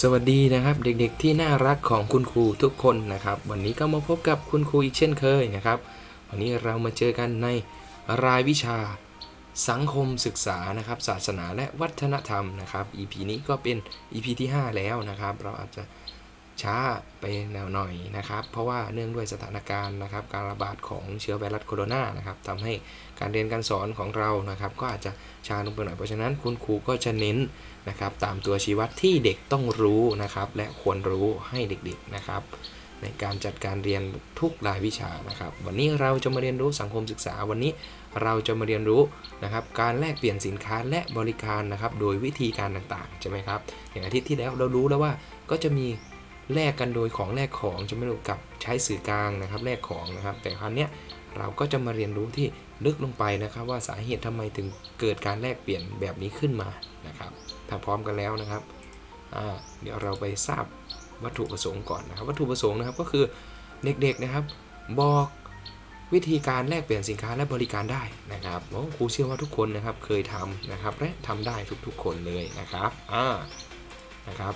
สวัสดีนะครับเด็กๆที่น่ารักของคุณครูทุกคนนะครับ วันนี้ก็มาพบกับคุณครูอีกเช่นเคยนะครับ วันนี้เรามาเจอกันในรายวิชาสังคมศึกษานะครับ ศาสนาและวัฒนธรรมนะครับ EP นี้ก็เป็น EP ที่ 5 แล้วนะครับ เราอาจจะ ช้าไปแนวหน่อยนะครับ เพราะว่าเนื่องด้วยสถานการณ์นะครับ การระบาดของเชื้อไวรัสโคโรนานะครับทำให้การเรียนการสอนของเรานะครับ ก็อาจจะช้าลงไปหน่อยเพราะฉะนั้นคุณครูก็จะเน้นนะครับ ตามตัวชี้วัดที่เด็กต้องรู้นะครับ และควรรู้ให้เด็กๆนะครับ ในการจัดการเรียนทุกรายวิชานะครับ วันนี้เราจะมาเรียนรู้สังคมศึกษาวันนี้เราจะมาเรียนรู้นะครับ การแลกเปลี่ยนสินค้าและบริการนะครับ โดยวิธีการต่างๆใช่ไหมครับอย่างอาทิตย์ที่แล้วเรารู้แล้วว่าก็จะมี แลกกันโดยของแลกของจะไม่รู้กับใช้สื่อกลางนะครับแลกของนะครับ แต่ครั้งเนี้ยเราก็จะมาเรียนรู้ที่ลึกลงไปนะครับว่าสาเหตุทำไมถึงเกิดการแลกเปลี่ยนแบบนี้ขึ้นมานะครับถ้าพร้อมกันแล้วนะครับเดี๋ยวเราไปทราบวัตถุประสงค์ก่อนนะครับ วัตถุประสงค์นะครับก็คือเด็กๆนะครับ บอกวิธีการแลกเปลี่ยนสินค้าและบริการได้นะครับโอ้ครูเชื่อว่าทุกคนนะครับเคยทำนะครับและทำได้ทุกๆคนเลยนะครับอ่านะครับ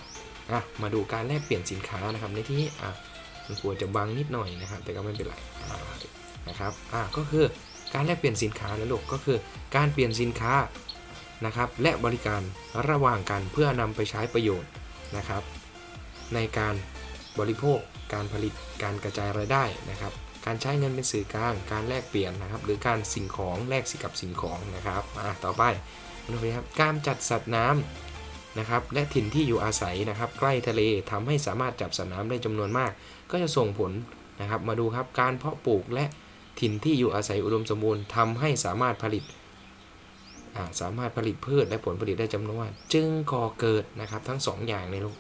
อะมาดูการแลกเปลี่ยนสินค้านะครับ ในที่นี้อะมันควรจะบังนิดหน่อยนะครับ แต่ก็ไม่เป็นไรนะครับอะก็คือการแลกเปลี่ยนสินค้านะลูกก็คือ การเปลี่ยนสินค้านะครับ และบริการระหว่างกันเพื่อนำไปใช้ประโยชน์นะครับ ในการบริโภค การผลิตการกระจายรายได้นะครับ การใช้เงินเป็นสื่อกลาง การแลกเปลี่ยนนะครับ หรือการสิ่งของแลกสิกับสิ่งของนะครับอะต่อไปมาดูนะครับการจัดสัตว์น้ำ นะครับและถิ่นที่อยู่อาศัยนะครับใกล้ทะเลทำให้สามารถจับสัตว์น้ำได้จำนวนมาก ก็จะส่งผลนะครับมาดูครับการเพาะปลูกและถิ่นที่อยู่อาศัยอุดมสมบูรณ์ทำให้สามารถผลิตสามารถผลิตพืชและผลผลิตได้จำนวนมากจึงก่อเกิดนะครับทั้งสองอย่างในลูก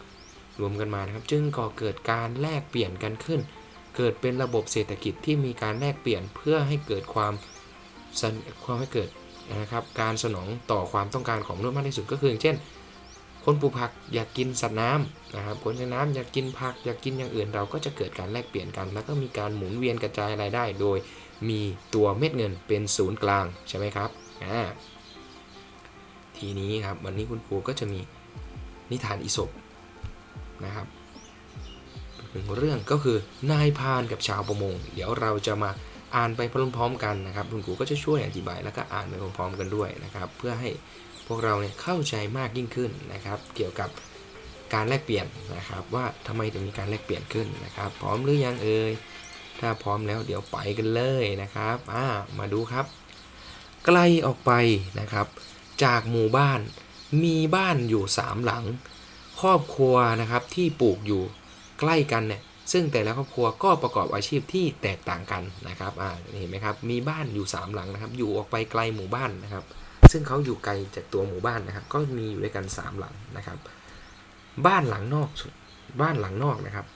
รวมกันมานะครับ จึงก่อเกิดการแลกเปลี่ยนกันขึ้น เกิดเป็นระบบเศรษฐกิจที่มีการแลกเปลี่ยนเพื่อให้เกิดความสนความให้เกิดนะครับ การสนองต่อความต้องการของมนุษย์มากที่สุดก็คืออย่างเช่น คนปลูกผักอยากกินสัตว์น้ำนะครับคนใช้น้ำอยากกินผักอยากกินอย่างอื่นเราก็จะเกิดการแลกเปลี่ยนกัน แล้วก็มีการหมุนเวียนกระจายรายได้ โดยมีตัวเม็ดเงินเป็นศูนย์กลางใช่ไหมครับอ่าทีนี้ครับวันนี้คุณครูก็จะมีนิทานอีสปนะครับหนึ่งเรื่องก็คือนายพานกับชาวประมง เดี๋ยวเราจะมาอ่านไปพร้อมๆกันนะครับ คุณครูก็จะช่วยอธิบายแล้วก็อ่านไปพร้อมๆกันด้วยนะครับ เพื่อให้ พวกเราเนี่ยเข้าใจมากยิ่งขึ้นนะครับ เกี่ยวกับการแลกเปลี่ยนนะครับ ว่าทำไมถึงมีการแลกเปลี่ยนขึ้นนะครับ พร้อมหรือยังเอ่ยถ้าพร้อมแล้วเดี๋ยวไปกันเลยนะครับอ่ามาดูครับ ไกลออกไปนะครับ จากหมู่บ้านมีบ้านอยู่สามหลัง ครอบครัวนะครับที่ปลูกอยู่ใกล้กันเนี่ยซึ่งแต่ละครอบครัวก็ประกอบอาชีพที่แตกต่างกันนะครับอ่าเห็นไหมครับ มีบ้านอยู่สามหลังนะครับ อยู่ออกไปไกลหมู่บ้านนะครับ ซึ่งเขาอยู่ไกลจากตัวหมู่บ้านนะครับ ก็มีอยู่ด้วยกันสามหลังนะครับ บ้านหลังนอกบ้านหลังนอกนะครับ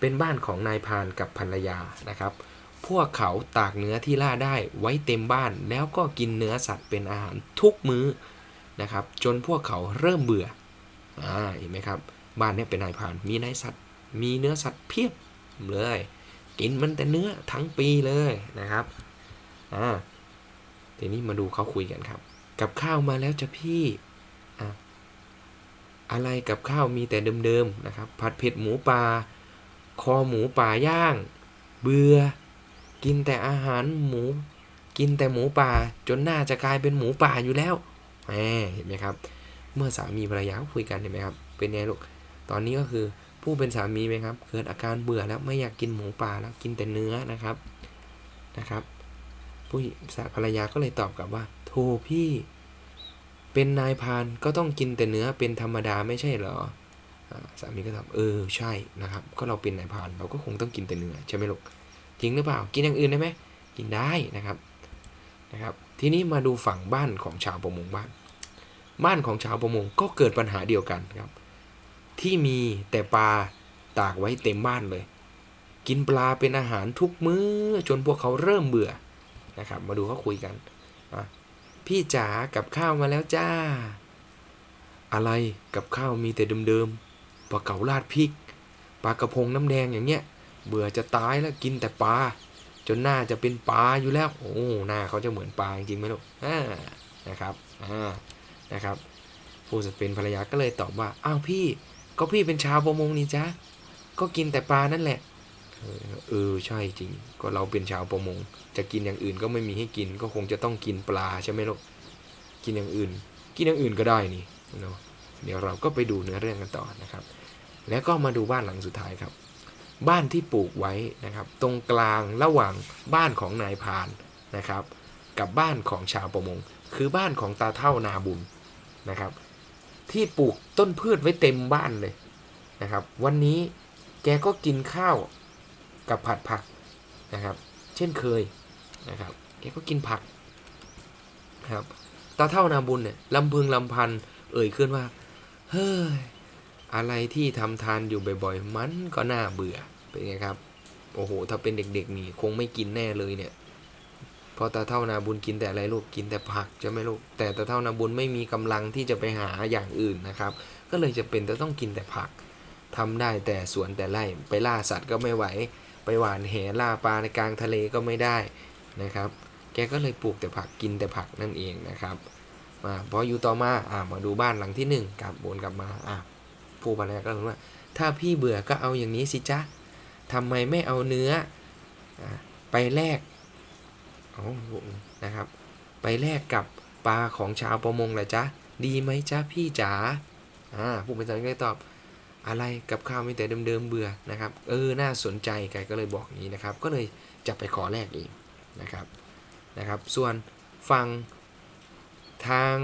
เป็นบ้านของนายพานกับภรรยานะครับ พวกเขาตากเนื้อที่ล่าได้ไว้เต็มบ้านแล้วก็กินเนื้อสัตว์เป็นอาหารทุกมื้อนะครับ จนพวกเขาเริ่มเบื่ออ่าเห็นไหมครับ บ้านนี้เป็นนายพานมีนายสัตว์ มีเนื้อสัตว์เพียบเลยกินมันแต่เนื้อทั้งปีเลยนะครับอ่าทีนี้มาดูเขาคุยกันครับ กับข้าวมาแล้วจ้ะพี่อะอะไรกับข้าวมีแต่เดิมๆนะครับ ผัดเผ็ดหมูปลาคอหมูป่าย่าง เบื่อ กินแต่อาหารหมู กินแต่หมูป่า จนหน่าจะกลายเป็นหมูป่าอยู่แล้วแหมเห็นไหมครับ เมื่อสามีภรรยาเขาคุยกันเห็นไหมครับ เป็นไงลูก ตอนนี้ก็คือผู้เป็นสามีไหมครับ เกิดอาการเบื่อแล้วไม่อยากกินหมูป่าแล้วกินแต่เนื้อนะครับนะครับ ผู้สาภรรยาก็เลยตอบกลับว่าโธ่พี่ เป็นนายพานก็ต้องกินแต่เนื้อเป็นธรรมดาไม่ใช่เหรอสามีก็ตอบเออใช่นะครับ ก็เราเป็นนายพานเราก็คงต้องกินแต่เนื้อใช่ไหมลูกจริงหรือเปล่า กินอย่างอื่นได้ไหมกินได้นะครับนะครับ ทีนี้มาดูฝั่งบ้านของชาวประมงบ้าน บ้านของชาวประมงก็เกิดปัญหาเดียวกันครับ ที่มีแต่ปลาตากไว้เต็มบ้านเลย กินปลาเป็นอาหารทุกมื้อจนพวกเขาเริ่มเบื่อ นะครับ มาดูเขาคุยกันอะพี่จ๋ากับข้าวมาแล้วจ้า อะไรกับข้าวมีแต่เดิมๆปลาเก๋าราดพริกปลากระพงน้ำแดงอย่างเงี้ยเบื่อจะตายแล้วกินแต่ปลาจนหน้าจะเป็นปลาอยู่แล้ว โอ้หน้าเขาจะเหมือนปลาจริงไหมลูกอ่านะครับอ่านะครับผู้เป็นภรรยาก็เลยตอบว่าอ้าวพี่ ก็พี่เป็นชาวประมงนี่จ๊ะก็กินแต่ปลานั่นแหละ เออใช่จริง ก็เราเป็นชาวประมง จะกินอย่างอื่นก็ไม่มีให้กิน ก็คงจะต้องกินปลาใช่ไหมลูกกินอย่างอื่น กินอย่างอื่นก็ได้นี่เนาะเดี๋ยวเราก็ไปดูเนื้อเรื่องกันต่อนะครับ แล้วก็มาดูบ้านหลังสุดท้ายครับ บ้านที่ปลูกไว้นะครับ ตรงกลางระหว่างบ้านของนายพานนะครับ กับบ้านของชาวประมง คือบ้านของตาเท่านาบุญนะครับ ที่ปลูกต้นพืชไว้เต็มบ้านเลยนะครับ วันนี้แกก็กินข้าว กับผัดผักนะครับ เช่นเคยนะครับแกก็กินผักครับตาเท่านาบุญเนี่ยลำพึงลำพันเอ่ยขึ้นว่า เฮ้ย อะไรที่ทำทานอยู่บ่อยๆ มันก็น่าเบื่อเป็นไงครับ โอ้โห ถ้าเป็นเด็กๆนี่คงไม่กินแน่เลยเนี่ยพราะตาเท่านาบุญกินแต่อะไรลูกกินแต่ผักใช่ไหมลูกแต่ตาเท่านาบุญไม่มีกำลังที่จะไปหาอย่างอื่นนะครับ ก็เลยจะเป็นจะต้องกินแต่ผักทำได้แต่สวนแต่ไร่ไปล่าสัตว์ก็ไม่ไหว ไปหวานแหล่าปลาในกลางทะเลก็ไม่ได้นะครับ แกก็เลยปลูกแต่ผักกินแต่ผักนั่นเองนะครับมาพออยู่ต่อมาอ่ามาดูบ้านหลังที่หนึ่งกลับวนกลับมาอ่าผู้บรรยายก็รู้ว่า ถ้าพี่เบื่อก็เอาอย่างนี้สิจ๊ะทำไมไม่เอาเนื้ออไปแลกเอานะครับ ไปแลกกับปลาของชาวประมงล่ะจ๊ะดีไหมจ๊ะพี่จ๋าอ่าผู้เป็นสารก็เลยตอบ อะไรกับข้าวมีแต่เดิมๆเบื่อนะครับ เออน่าสนใจแกก็เลยบอกอย่างนี้นะครับ ก็เลยจะไปขอแลกเองนะครับนะครับ ส่วนฝั่งทาง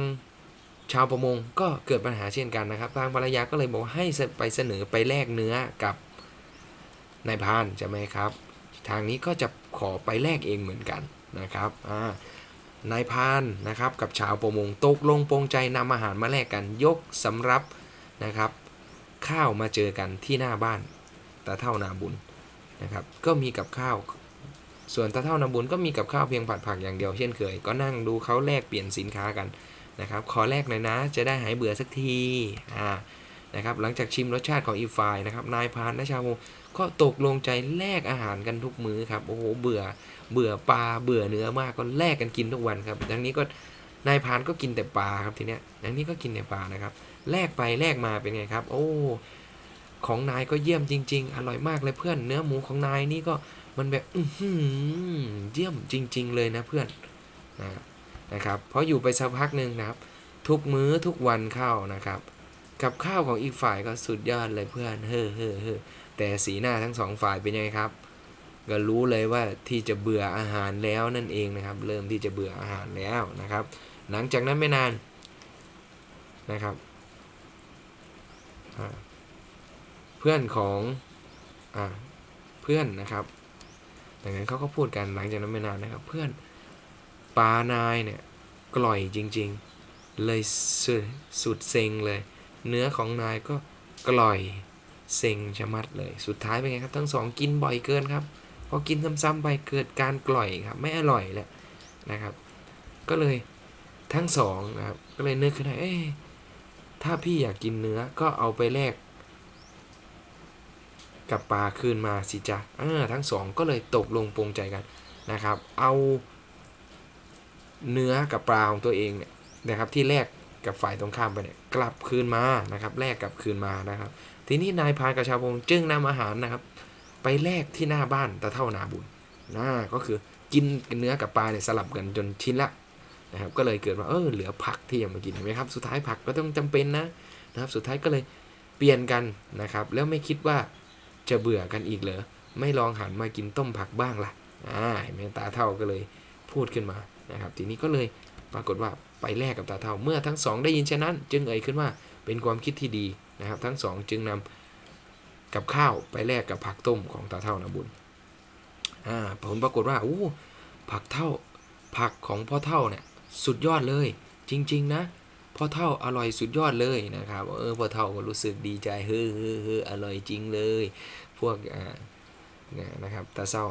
ชาวประมงก็เกิดปัญหาเช่นกันนะครับ ทางภรรยาก็เลยบอกให้ไปเสนอไปแลกเนื้อกับนายพานใช่ไหมครับ ทางนี้ก็จะขอไปแลกเองเหมือนกันนะครับอ่านายพานนะครับกับชาวประมงตกลงปรงใจนำอาหารมาแลกกันยกสำรับนะครับ ข้าวมาเจอกันที่หน้าบ้านตาเท่านาบุญนะครับ ก็มีกับข้าว ส่วนตาเท่านาบุญก็มีกับข้าวเพียงผัดผักอย่างเดียวเช่นเคย ก็นั่งดูเขาแลกเปลี่ยนสินค้ากันนะครับ ขอแลกหน่อยนะ จะได้หายเบื่อสักทีอ่านะครับ หลังจากชิมรสชาติของอีกฝ่ายนะครับ นายพานและชาวมงก็ตกลงใจแลกอาหารกันทุกมื้อครับ โอ้โห เบื่อ เบื่อปลา เบื่อเนื้อมาก ก็แลกกันกินทุกวันครับ ดังนี้ก็นายพานก็กินแต่ปลาครับทีเนี้ยดังนี้ก็กินแต่ปลานะครับ แลกไปแลกมาเป็นไงครับ โอ้ของนายก็เยี่ยมจริง ๆ อร่อยมากเลยเพื่อนเนื้อหมูของนายนี่ก็มันแบบอืเยี่ยมจริง ๆ เลยนะเพื่อนนะนะครับพออยู่ไปสักพักหนึ่งนะครับ ทุกมื้อทุกวันเข้านะครับ กับข้าวของอีกฝ่ายก็สุดยอดเลยเพื่อนเฮ้อเฮ้อเฮ้อแต่สีหน้าทั้งสองฝ่ายเป็นยังไงครับก็รู้เลยว่าที่จะเบื่ออาหารแล้วนั่นเองนะครับ เริ่มที่จะเบื่ออาหารแล้วนะครับ หลังจากนั้นไม่นานนะครับ เพื่อนของอเพื่อนนะครับดังนั้นเขาก็พูดกันหลังจากนั้นไม่นานนะครับ เพื่อนปานายเนี่ยกล่อยจริง ๆ เลยสุดสุดเซ็งเลย เนื้อของนายก็กล่อยเซ็งชะมัดเลย สุดท้ายเป็นไงครับ ทั้งสองกินบ่อยเกินครับ พอกินซ้ำๆไปเกิดการกล่อยครับ ไม่อร่อยแหละนะครับ ก็เลยทั้งสองนะครับ ก็เลยนึกขึ้นได้เอ๊ะ ถ้าพี่อยากกินเนื้อก็เอาไปแลกกับปลาคืนมาสิจ๊ะเออทั้งสองก็เลยตกลงปรงใจกันนะครับ เอาเนื้อกับปลาของตัวเองเนี่ยนะครับที่แลกกับฝ่ายตรงข้ามไปเนี่ยกลับคืนมานะครับแลกกลับคืนมานะครับ ทีนี้นายพานกับชาวพงจึงนำอาหารนะครับ ไปแลกที่หน้าบ้านตาเท่านาบุญนะก็คือกินเนื้อกับปลาเนี่ยสลับกันจนชิ้นละ นะครับก็เลยเกิดว่าเออเหลือผักที่ยังมากินเห็นไหมครับสุดท้ายผักก็ต้องจำเป็นนะนะครับสุดท้ายก็เลยเปลี่ยนกันนะครับ แล้วไม่คิดว่าจะเบื่อกันอีกเหรอไม่ลองหันมากินต้มผักบ้างล่ะอ่าเห็นไหมตาเท่าก็เลยพูดขึ้นมานะครับ ทีนี้ก็เลยปรากฏว่าไปแลกกับตาเท่าเมื่อทั้งสองได้ยินเช่นนั้น จึงเอ่ยขึ้นว่าเป็นความคิดที่ดีนะครับ ทั้งสองจึงนำกับข้าวไปแลกกับผักต้มของตาเท่านะบุญอ่าผลปรากฏว่าอู้ผักเท่าผักของพ่อเท่าเนี่ย สุดยอดเลย จริง ๆ นะพ่อเท่าอร่อยสุดยอดเลยนะครับ เออพ่อเท่าก็รู้สึกดีใจเฮ้อเฮ้อเฮ้ออร่อยจริงเลย พวกอ่าเนี่ยนะครับตาเศร้า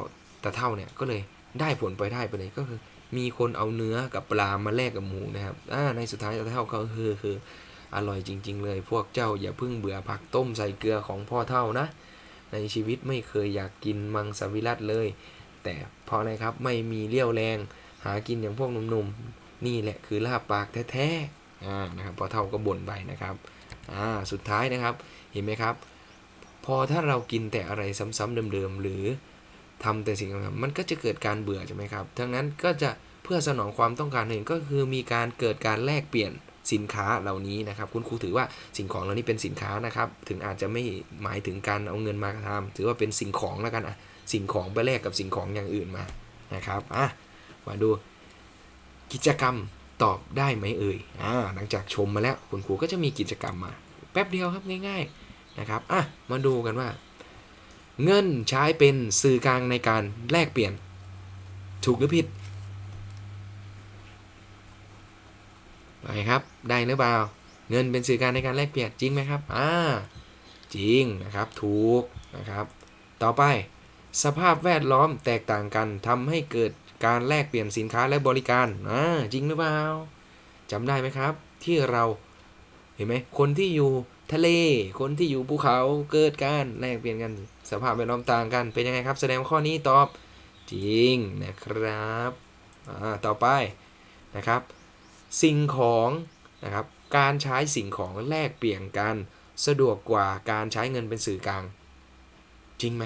ตาเท่าเนี่ยก็เลยได้ผลไปได้ไปเลยก็คือ มีคนเอาเนื้อกับปลามาแลกกับหมูนะครับอ่าในสุดท้ายตาเท่าก็เฮ้อเฮ้ออร่อยจริง ๆ เลย พวกเจ้าอย่าเพิ่งเบื่อผักต้มใส่เกลือของพ่อเท่านะ ในชีวิตไม่เคยอยากกินมังสวิรัตเลย แต่เพราะอะไรครับไม่มีเรี่ยวแรงหากินอย่างพวกหนุ่มๆ นี่แหละคือลาบปากแท้ๆอ่านะครับพอเท่าก็บ่นไปนะครับอ่าสุดท้ายนะครับเห็นไหมครับ พอถ้าเรากินแต่อะไรซ้ำๆเดิมๆหรือทำแต่สิ่งต่างมันก็จะเกิดการเบื่อใช่ไหมครับทั้งนั้นก็จะเพื่อสนองความต้องการหนึ่งก็คือมีการเกิดการแลกเปลี่ยนสินค้าเหล่านี้นะครับ คุณครูถือว่าสิ่งของเหล่านี้เป็นสินค้านะครับ ถึงอาจจะไม่หมายถึงการเอาเงินมาทำถือว่าเป็นสิ่งของแล้วกันอะสิ่งของไปแลกกับสิ่งของอย่างอื่นมานะครับอะมาดู กิจกรรมตอบได้ไหมเอ่ยอ่าหลังจากชมมาแล้วคุณครูก็จะมีกิจกรรมมา แป๊บเดียวครับง่าย ๆนะครับอะมาดูกันว่า เงินใช้เป็นสื่อกลางในการแลกเปลี่ยน ถูกหรือผิดไปครับได้หรือเปล่าเงินเป็นสื่อกลางในการแลกเปลี่ยนจริงไหมครับอ่าจริงนะครับถูกนะครับ ต่อไปสภาพแวดล้อมแตกต่างกันทำให้เกิด การแลกเปลี่ยนสินค้าและบริการอ่าจริงหรือเปล่าจำได้ไหมครับ ที่เราเห็นไหมคนที่อยู่ทะเล คนที่อยู่ภูเขาเกิดการแลกเปลี่ยนกันสภาพแวดล้อมต่างกันเป็นยังไงครับ แสดงข้อนี้ตอบจริงนะครับอ่าต่อไปนะครับ สิ่งของนะครับการใช้สิ่งของแลกเปลี่ยนกัน สะดวกกว่าการใช้เงินเป็นสื่อกลาง จริงไหม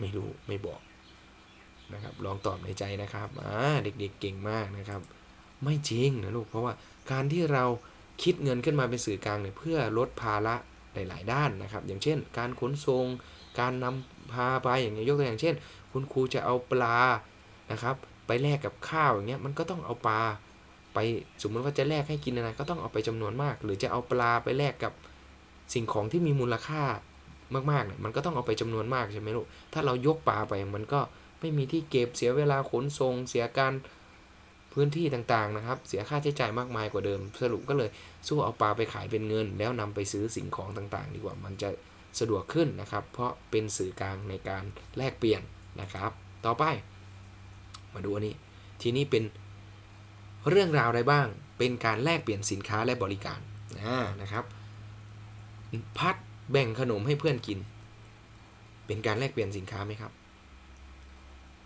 ไม่รู้ไม่บอกนะครับลองตอบในใจนะครับอ่าเด็กๆเก่งมากนะครับ ไม่จริงนะลูกเพราะว่าการที่เราคิดเงินขึ้นมาเป็นสื่อกลางเนี่ยเพื่อลดภาระหลาย ๆ ด้านนะครับ อย่างเช่น การขนส่งการนำพาไปอย่างเงี้ยยกตัวอย่างเช่น คุณครูจะเอาปลานะครับไปแลกกับข้าวอย่างเงี้ยมันก็ต้องเอาปลาไปสมมติว่าจะแลกให้กินอะไรก็ต้องเอาไปจำนวนมาก หรือจะเอาปลาไปแลกกับสิ่งของที่มีมูลค่า มากๆเนี่ยมันก็ต้องเอาไปจำนวนมากใช่ไหมลูก ถ้าเรายกปลาไปมันก็ไม่มีที่เก็บเสียเวลาขนส่งเสียการพื้นที่ต่างๆนะครับ เสียค่าใช้จ่ายมากมายกว่าเดิม สรุปก็เลยสู้เอาปลาไปขายเป็นเงิน แล้วนำไปซื้อสิ่งของต่างๆ ดีกว่ามันจะสะดวกขึ้นนะครับ เพราะเป็นสื่อกลางในการแลกเปลี่ยนนะครับ ต่อไป มาดูอันนี้ ทีนี้เป็นเรื่องราวอะไรบ้าง เป็นการแลกเปลี่ยนสินค้าและบริการนะนะครับ พัด แบ่งขนมให้เพื่อนกิน เป็นการแลกเปลี่ยนสินค้าไหมครับ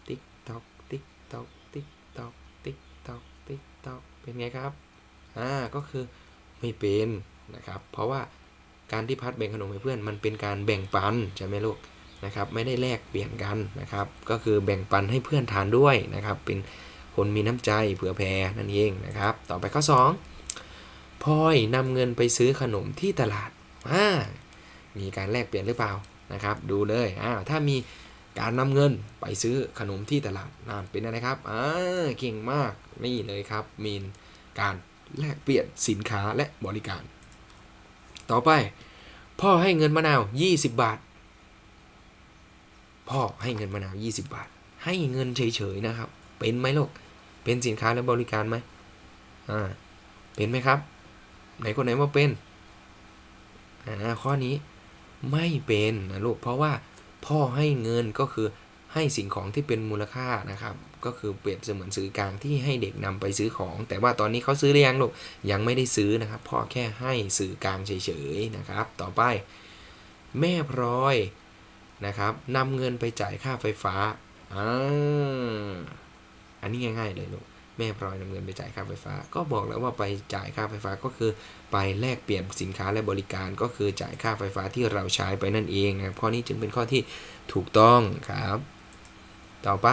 ติ๊กตอกติ๊กตอกติ๊กตอกติ๊กตอกติ๊กตอกเป็นไงครับ อ่า ก็คือไม่เป็นนะครับ เพราะว่าการที่พัดแบ่งขนมให้เพื่อนมันเป็นการแบ่งปันใช่ไหมลูกนะครับ ไม่ได้แลกเปลี่ยนกันนะครับ ก็คือแบ่งปันให้เพื่อนทานด้วยนะครับ เป็นคนมีน้ำใจเผื่อแผ่นั่นเองนะครับ ต่อไปข้อ2พลอยนำเงินไปซื้อขนมที่ตลาดอ่า มีการแลกเปลี่ยนหรือเปล่านะครับ ดูเลยอ่าถ้ามีการนำเงินไปซื้อขนมที่ตลาดนั่นเป็นอะไรครับอ่าเก่งมากนี่เลยครับมีการแลกเปลี่ยนสินค้าและบริการ ต่อไป พ่อให้เงินมะนาว 20 บาท พ่อให้เงินมะนาว 20 บาท ให้เงินเฉยๆนะครับ เป็นไหมลูกเป็นสินค้าและบริการไหมอ่าเป็นไหมครับ ไหนคนไหนว่าเป็นอ่าข้อนี้ ไม่เป็นนะลูกเพราะว่าพ่อให้เงินก็คือให้สิ่งของที่เป็นมูลค่านะครับ ก็คือเปรียบเสมือนสื่อกลางที่ให้เด็กนำไปซื้อของ แต่ว่าตอนนี้เขาซื้อหรือยังลูกยังไม่ได้ซื้อนะครับ พ่อแค่ให้สื่อกลางเฉยๆนะครับ ต่อไป แม่พลอยนะครับนำเงินไปจ่ายค่าไฟฟ้าอ่าอันนี้ง่ายๆเลยลูก แม่พลอยนำเงินไปจ่ายค่าไฟฟ้า ก็บอกแล้วว่าไปจ่ายค่าไฟฟ้าก็คือ ไปแลกเปลี่ยนสินค้าและบริการก็คือจ่ายค่าไฟฟ้าที่เราใช้ไปนั่นเองนะครับข้อนี้จึงเป็นข้อที่ถูกต้องครับ ต่อไป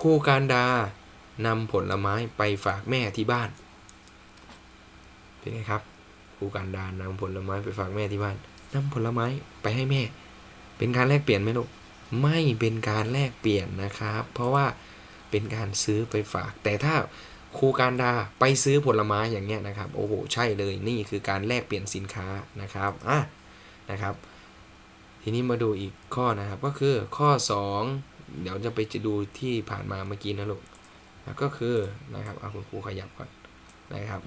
ครูการดานำผลไม้ไปฝากแม่ที่บ้านเป็นไงครับครูการดานำผลไม้ไปฝากแม่ที่บ้านนำผลไม้ไปให้แม่ เป็นการแลกเปลี่ยนไหมลูกไม่เป็นการแลกเปลี่ยนนะครับ เพราะว่า เป็นการซื้อไปฝาก แต่ถ้าครูการดาไปซื้อผลไม้อย่างเงี้ยนะครับ โอ้โห ใช่เลยนี่คือการแลกเปลี่ยนสินค้านะครับอะนะครับ ทีนี้มาดูอีกข้อนะครับก็คือข้อ 2 เดี๋ยวจะไปจะดูที่ผ่านมาเมื่อกี้นะลูกนะก็คือนะครับเอาคุณครูขยับก่อนนะครับ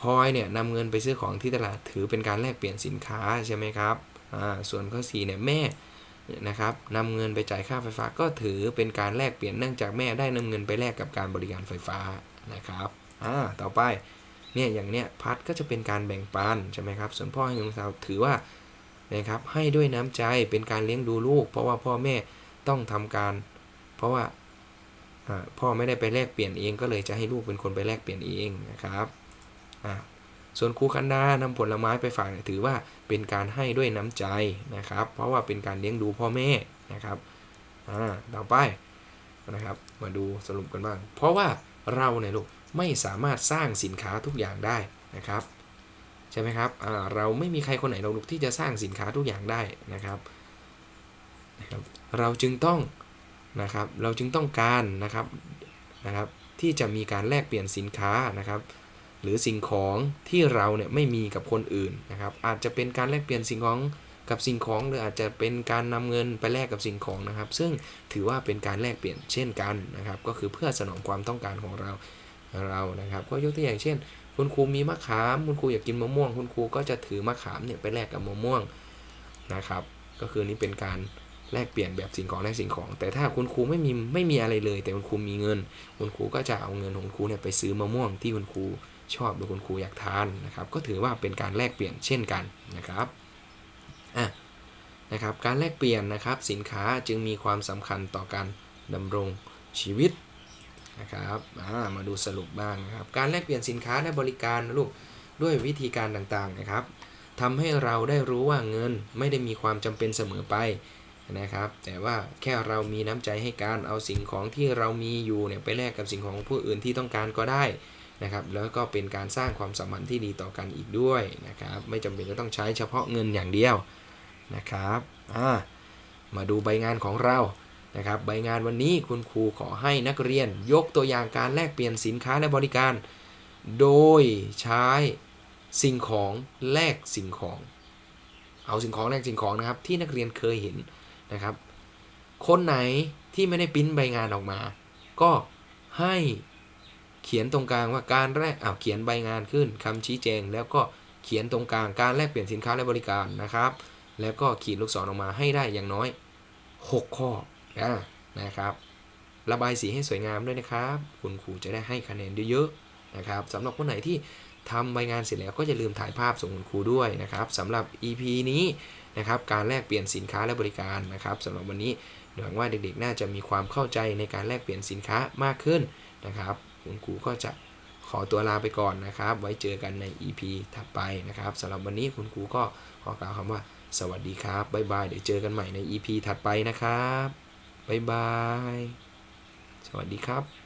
พอยเนี่ยนำเงินไปซื้อของที่ตลาดถือเป็นการแลกเปลี่ยนสินค้าใช่ไหมครับอ่าส่วนข้อ4เนี่ยแม่ นะครับนำเงินไปจ่ายค่าไฟฟ้าก็ถือเป็นการแลกเปลี่ยนเนื่องจากแม่ได้นำเงินไปแลกกับการบริการไฟฟ้านะครับอ่าต่อไปเนี่ยอย่างเนี้ยพัดก็จะเป็นการแบ่งปันใช่ไหมครับส่วนพ่อให้เงินสาวถือว่านะครับให้ด้วยน้ำใจเป็นการเลี้ยงดูลูก เพราะว่าพ่อแม่ต้องทำการ เพราะว่าพ่อไม่ได้ไปแลกเปลี่ยนเองก็เลยจะให้ลูกเป็นคนไปแลกเปลี่ยนเองนะครับอ่า ส่วนครูคันดานำผลไม้ไปฝากถือว่าเป็นการให้ด้วยน้ำใจนะครับ เพราะว่าเป็นการเลี้ยงดูพ่อแม่นะครับอ่าต่อไปนะครับมาดูสรุปกันบ้าง เพราะว่าเราเนี่ยลูกไม่สามารถสร้างสินค้าทุกอย่างได้นะครับใช่ไหมครับอ่าเราไม่มีใครคนไหนเราลูกที่จะสร้างสินค้าทุกอย่างได้นะครับนะครับ เราจึงต้องนะครับเราจึงต้องการนะครับนะครับที่จะมีการแลกเปลี่ยนสินค้านะครับ หรือสิ่งของที่เราเนี่ยไม่มีกับคนอื่นนะครับ อาจจะเป็นการแลกเปลี่ยนสิ่งของกับสิ่งของ หรืออาจจะเป็นการนำเงินไปแลกกับสิ่งของนะครับ ซึ่งถือว่าเป็นการแลกเปลี่ยนเช่นกันนะครับ ก็คือเพื่อสนองความต้องการของเราเรานะครับ ก็ยกตัวอย่างเช่น คุณครูมีมะขาม คุณครูอยากกินมะม่วง คุณครูก็จะถือมะขามเนี่ยไปแลกกับมะม่วงนะครับ ก็คือนี่เป็นการแลกเปลี่ยนแบบสิ่งของแลกสิ่งของ แต่ถ้าคุณครูไม่มีไม่มีอะไรเลย แต่คุณครูมีเงิน คุณครูก็จะเอาเงินของคุณครูเนี่ยไปซื้อมะม่วงที่คุณครู ชอบหรือคุณครูอยากทานนะครับ ก็ถือว่าเป็นการแลกเปลี่ยนเช่นกันนะครับอะนะครับการแลกเปลี่ยนนะครับสินค้าจึงมีความสำคัญต่อการดำรงชีวิตนะครับอ่ามาดูสรุปบ้างนะครับ การแลกเปลี่ยนสินค้าและบริการลูกด้วยวิธีการต่างๆนะครับทำให้เราได้รู้ว่าเงินไม่ได้มีความจำเป็นเสมอไปนะครับ แต่ว่าแค่เรามีน้ำใจให้การเอาสิ่งของที่เรามีอยู่เนี่ยไปแลกกับสิ่งของผู้อื่นที่ต้องการก็ได้ นะครับแล้วก็เป็นการสร้างความสัมพันธ์ที่ดีต่อกันอีกด้วยนะครับไม่จำเป็นจะต้องใช้เฉพาะเงินอย่างเดียวนะครับมาดูใบงานของเรานะครับใบงานวันนี้คุณครูขอให้นักเรียนยกตัวอย่างการแลกเปลี่ยนสินค้าและบริการ โดยใช้สิ่งของแลกสิ่งของ เอาสิ่งของแลกสิ่งของนะครับที่นักเรียนเคยเห็นนะครับคนไหนที่ไม่ได้ปิ้นใบงานออกมา ก็ให้ เขียนตรงกลางว่าการแลกอ้าวเขียนใบงานขึ้นคำชี้แจง แล้วก็เขียนตรงกลางการแลกเปลี่ยนสินค้าและบริการนะครับ แล้วก็ขีดลูกศรออกมาให้ได้อย่างน้อย 6 ข้อนะนะครับ ระบายสีให้สวยงามด้วยนะครับ คุณครูจะได้ให้คะแนนเยอะๆนะครับสำหรับคนไหนที่ทำใบงานเสร็จแล้วก็อย่าลืมถ่ายภาพส่งคุณครูด้วยนะครับสำหรับ EP นี้นะครับการแลกเปลี่ยนสินค้าและบริการนะครับสำหรับวันนี้หวังว่าเด็กๆ น่าจะมีความเข้าใจในการแลกเปลี่ยนสินค้ามากขึ้นนะครับ คุณครูก็จะขอตัวลาไปก่อนนะครับ ไว้เจอกันใน EP ถัดไปนะครับสำหรับวันนี้คุณครูก็ขอกล่าวคำว่า สวัสดีครับบ๊ายบายเดี๋ยวเจอกันใหม่ใน EP ถัดไปนะครับบ๊ายบายสวัสดีครับ